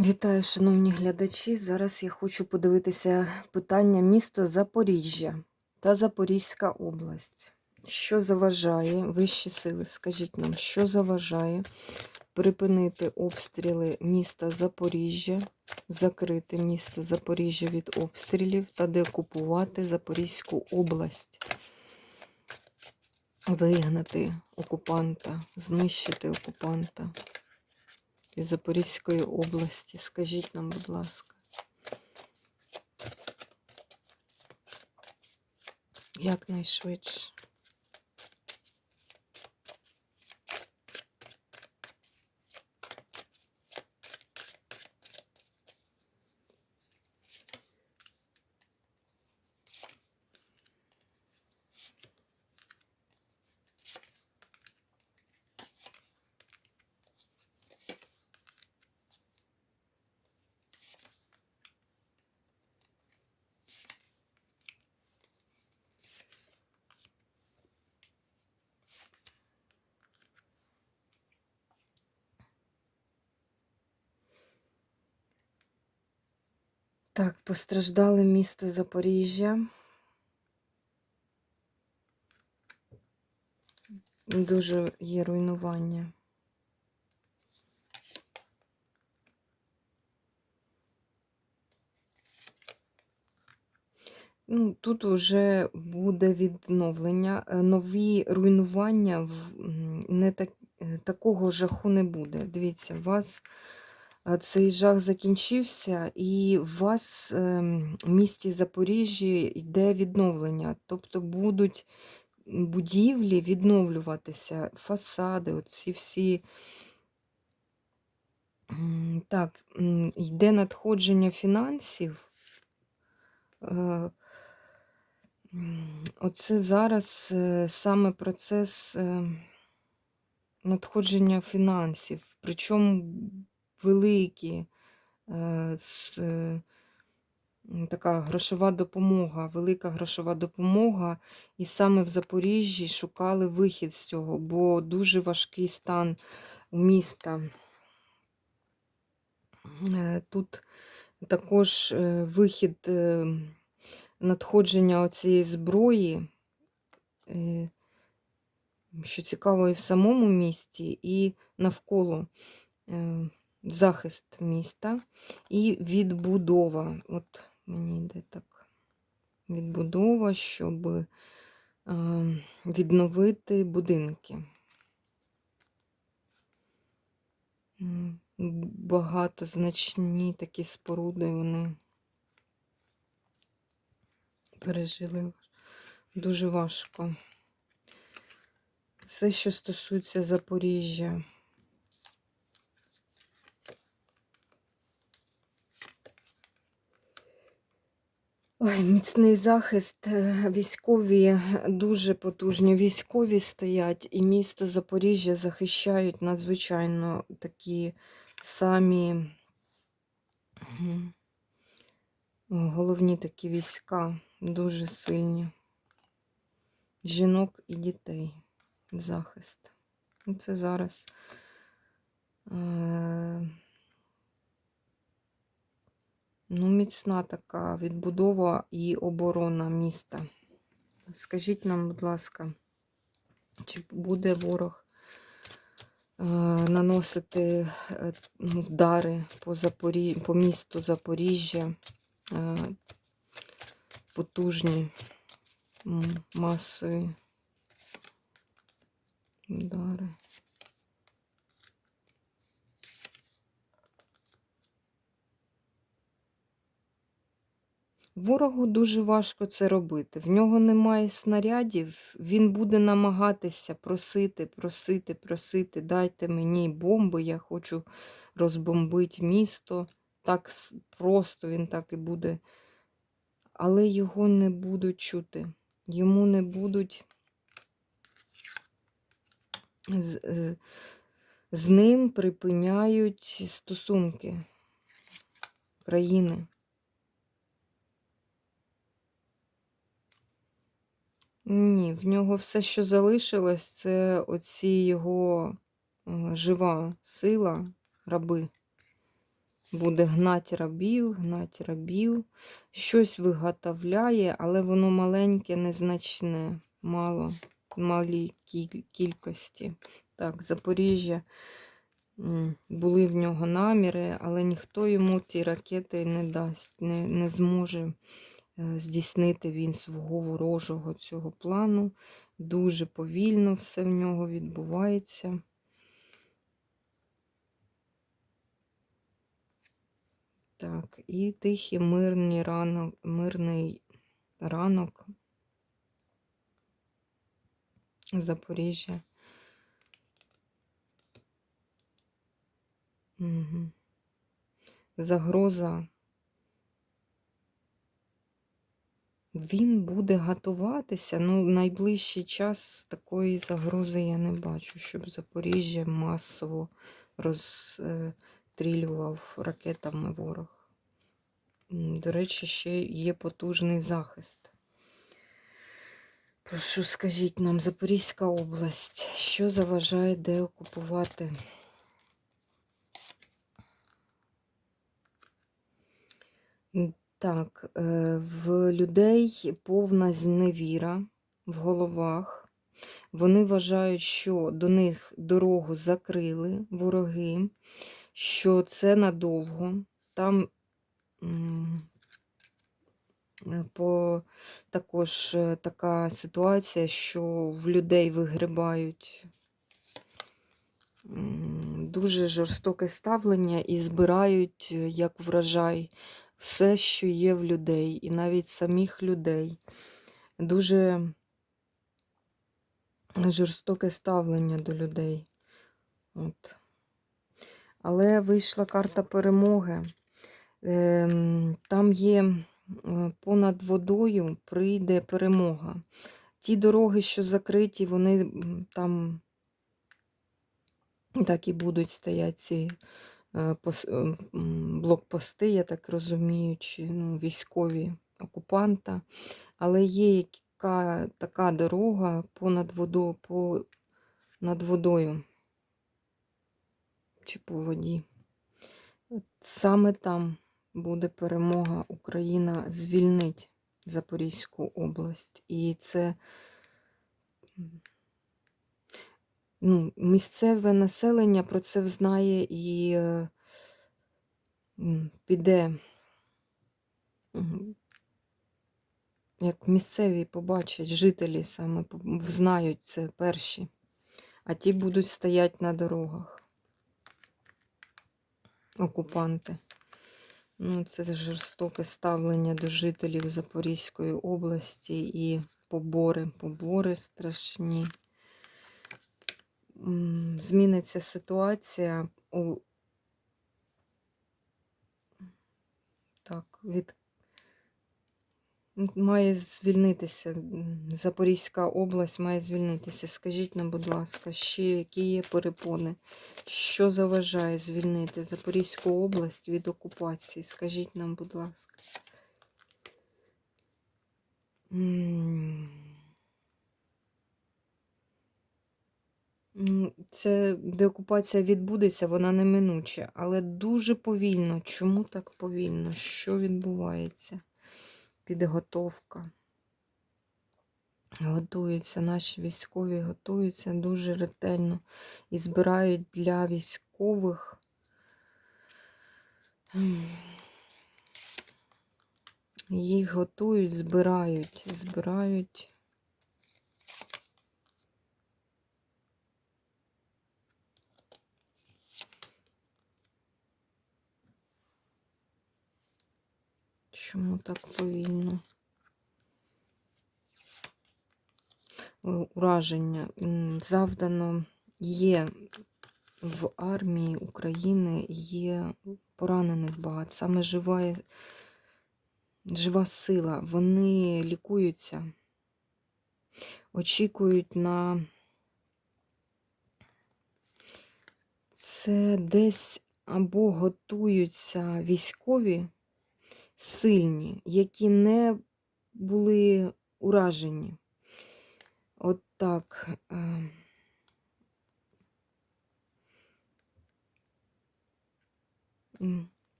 Вітаю, шановні глядачі. Зараз я хочу подивитися питання місто Запоріжжя та Запорізька область. Що заважає вищі сили? Скажіть нам, що заважає припинити обстріли міста Запоріжжя, закрити місто Запоріжжя від обстрілів та деокупувати Запорізьку область, вигнати окупанта, знищити окупанта із Запорізької області. Скажіть нам, будь ласка. Якнайшвидше. Так, постраждали місто Запоріжжя. Дуже є руйнування. Ну, тут вже буде відновлення. Е, Нові руйнування не так, е, такого жаху не буде. Дивіться, у вас цей жах закінчився, і у вас ем, в місті Запоріжжі йде відновлення. Тобто будуть будівлі відновлюватися, фасади, оці всі. Так, йде надходження фінансів. Е, Оце зараз е, саме процес е, надходження фінансів, причому великі. е, с- е, Така грошова допомога, велика грошова допомога. І саме в Запоріжжі шукали вихід з цього, бо дуже важкий стан міста. Е, Тут також вихід надходження оцієї зброї, що цікаво, і в самому місті, і навколо захист міста і відбудова. От мені йде так. Відбудова, щоб е, відновити будинки. М, Багатозначні такі споруди вони пережили дуже важко. Це, що стосується Запоріжжя. Ой, міцний захист. е, Військові, дуже потужні військові стоять, і місто Запоріжжя захищають надзвичайно такі самі головні такі війська, дуже сильні. Жінок і дітей. Захист. Це зараз. Ну, міцна така відбудова і оборона міста. Скажіть нам, будь ласка, чи буде ворог е, наносити е, ну, по, Запорі... по місту Запоріжжя, е, потужні масові удари? Ворогу дуже важко це робити. В нього немає снарядів, він буде намагатися просити, просити, просити, дайте мені бомби, я хочу розбомбити місто. Так просто він так і буде. Але його не будуть чути. Йому не будуть з, е, з ним припиняють стосунки країни. Ні, в нього все, що залишилось, це оці його е, жива сила, раби. буде гнать рабів, гнать рабів, щось виготовляє, але воно маленьке, незначне, мало, малі кіль- кількості. Так, Запоріжжя були в нього наміри, але ніхто йому ті ракети не дасть, не, не зможе здійснити він свого ворожого цього плану. Дуже повільно все в нього відбувається. Так, і тихий мирний ранок, мирний ранок Запоріжжя. Угу. Загроза. Він буде готуватися. Ну, найближчий час такої загрози я не бачу, щоб Запоріжжя масово розстрілював ракетами ворог. До речі, ще є потужний захист. Прошу, скажіть нам, Запорізька область, що заважає деокупувати? М, Так, е, в людей повна зневіра в головах. Вони вважають, що до них дорогу закрили вороги, що це надовго. Там е, по, також е, така ситуація, що в людей вигрибають дуже жорстоке ставлення і збирають як врожай все, що є в людей, і навіть самих людей. Дуже жорстоке ставлення до людей. От. Але вийшла карта перемоги. Ем, Там є понад водою прийде перемога. Ті дороги, що закриті, вони там так і будуть стояти ці блокпости, я так розумію, чи ну, військові окупанта. Але є яка така дорога понад водою, по, над водою чи по воді. Саме там буде перемога. Україна звільнить Запорізьку область. І це ну, місцеве населення про це знає і е, піде, як місцеві побачать, жителі саме знають це перші, а ті будуть стояти на дорогах. Окупанти. Ну, це жорстоке ставлення до жителів Запорізької області і побори, побори страшні. Зміниться ситуація у так, від має звільнитися. Запорізька область має звільнитися. Скажіть нам, будь ласка, ще які є перепони? Що заважає звільнити Запорізьку область від окупації? Скажіть нам, будь ласка. М. М, Це деокупація відбудеться, вона неминуча, але дуже повільно. Чому так повільно? Що відбувається? Підготовка. Готуються, наші військові готуються дуже ретельно і збирають для військових їх готують, збирають, збирають. Чому так повільно? Е, Ураження завдано є в армії України, є поранених багато, саме жива, жива сила. Вони лікуються, очікують на це десь або готуються військові сильні, які не були уражені. От так. е.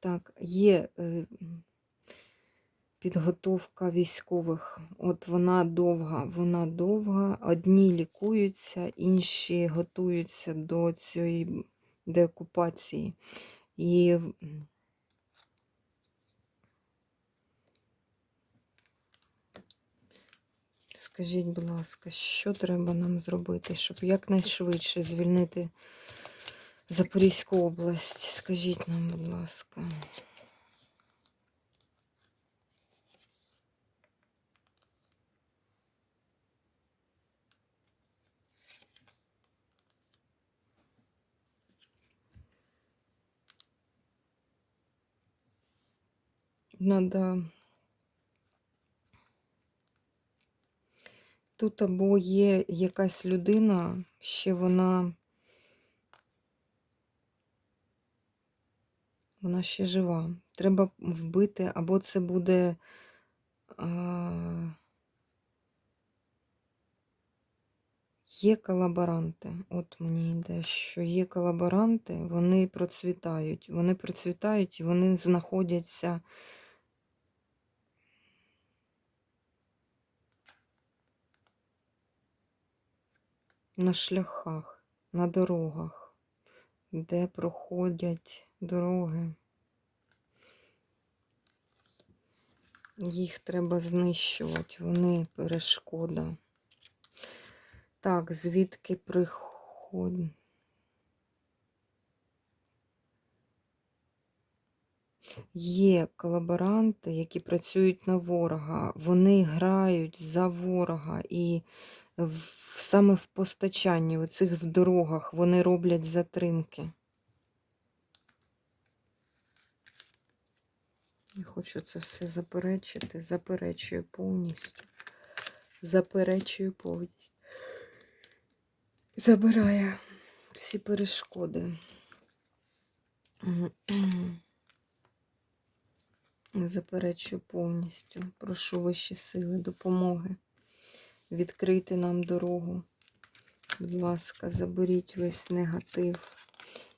Так, є е, підготовка військових. От вона довга, вона довга. Одні лікуються, інші готуються до цієї деокупації. І скажіть, будь ласка, що треба нам зробити, щоб якнайшвидше звільнити Запорізьку область? Скажіть нам, будь ласка. Надо тут або є якась людина, ще вона. Вона ще жива. Треба вбити, або це буде. А... Є колаборанти. От мені йде, що є колаборанти, вони процвітають. Вони процвітають і вони знаходяться на шляхах, на дорогах, де проходять дороги. Їх треба знищувати, вони перешкода. Так, звідки приходять? Є колаборанти, які працюють на ворога. Вони грають за ворога і в, саме в постачанні, оцих в дорогах, вони роблять затримки. Я хочу це все заперечити, заперечую повністю. Заперечую повністю. Забирає всі перешкоди. Заперечую повністю. Прошу вищі сили допомоги. Відкрити нам дорогу. Будь ласка, заберіть весь негатив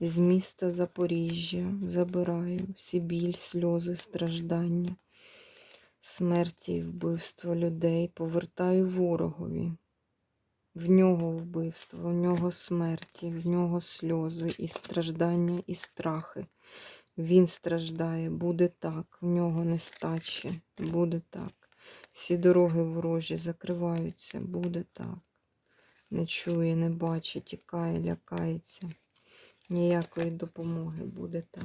з міста Запоріжжя. Забираю всі біль, сльози, страждання, смерті і вбивство людей. Повертаю ворогові. В нього вбивство, в нього смерті, в нього сльози і страждання, і страхи. Він страждає, буде так, в нього нестачі, буде так. Всі дороги ворожі закриваються, буде так. Не чує, не бачить, тікає, лякається. Ніякої допомоги буде так.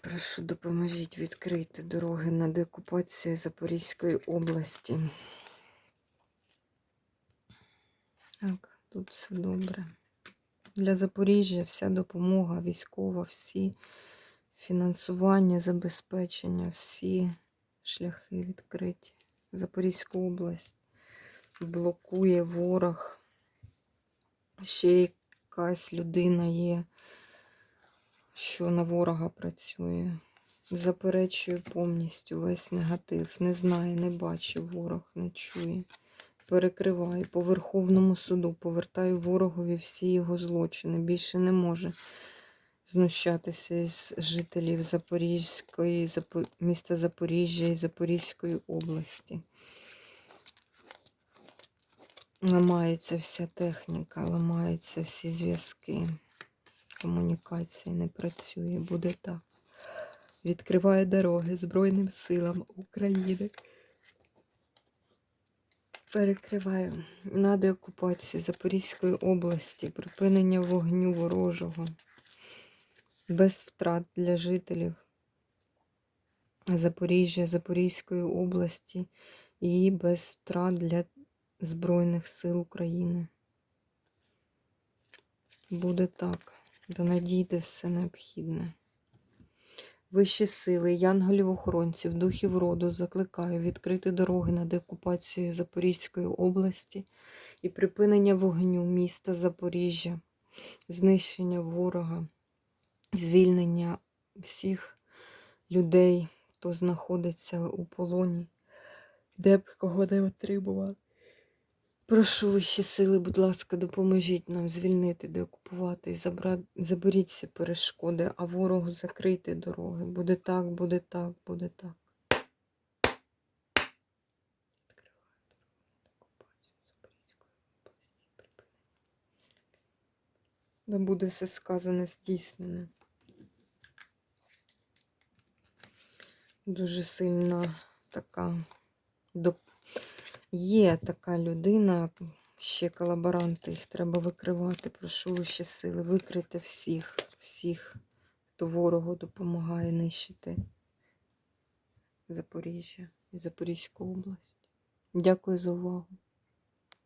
Прошу, допоможіть відкрити дороги на деокупацію Запорізької області. Так, тут все добре. Для Запоріжжя вся допомога військова, всі фінансування, забезпечення, всі шляхи відкриті. Запорізьку область блокує ворог. Ще якась людина є, що на ворога працює. Заперечую повністю весь негатив. Не знає, не бачить ворог, не чує. Перекриваю по Верховному суду, повертаю ворогові всі його злочини. Більше не може знущатися із жителів Запорізької, Запо- міста Запоріжжя і Запорізької області. Ламається вся техніка, ламаються всі зв'язки. Комунікація не працює, буде так. Відкриває дороги Збройним силам України. Перекриваю на деокупацію Запорізької області, припинення вогню ворожого, без втрат для жителів Запоріжжя, Запорізької області і без втрат для Збройних сил України. Буде так, да надійде все необхідне. Вищі сили, янголів-охоронців, духів роду закликаю відкрити дороги на деокупацію Запорізької області і припинення вогню міста Запоріжжя, знищення ворога, звільнення всіх людей, хто знаходиться у полоні, де б кого не отримував. Прошу вищі сили, будь ласка, допоможіть нам звільнити, деокупувати і забра... заберіть всі перешкоди, а ворогу закрийте дороги. Буде так, буде так, буде так. Да буде все сказане, здійснене. Дуже сильна така. Є така людина, ще колаборанти, їх треба викривати. Прошу вищі сили, викрити всіх, всіх, хто ворогу допомагає нищити Запоріжжя і Запорізьку область. Дякую за увагу.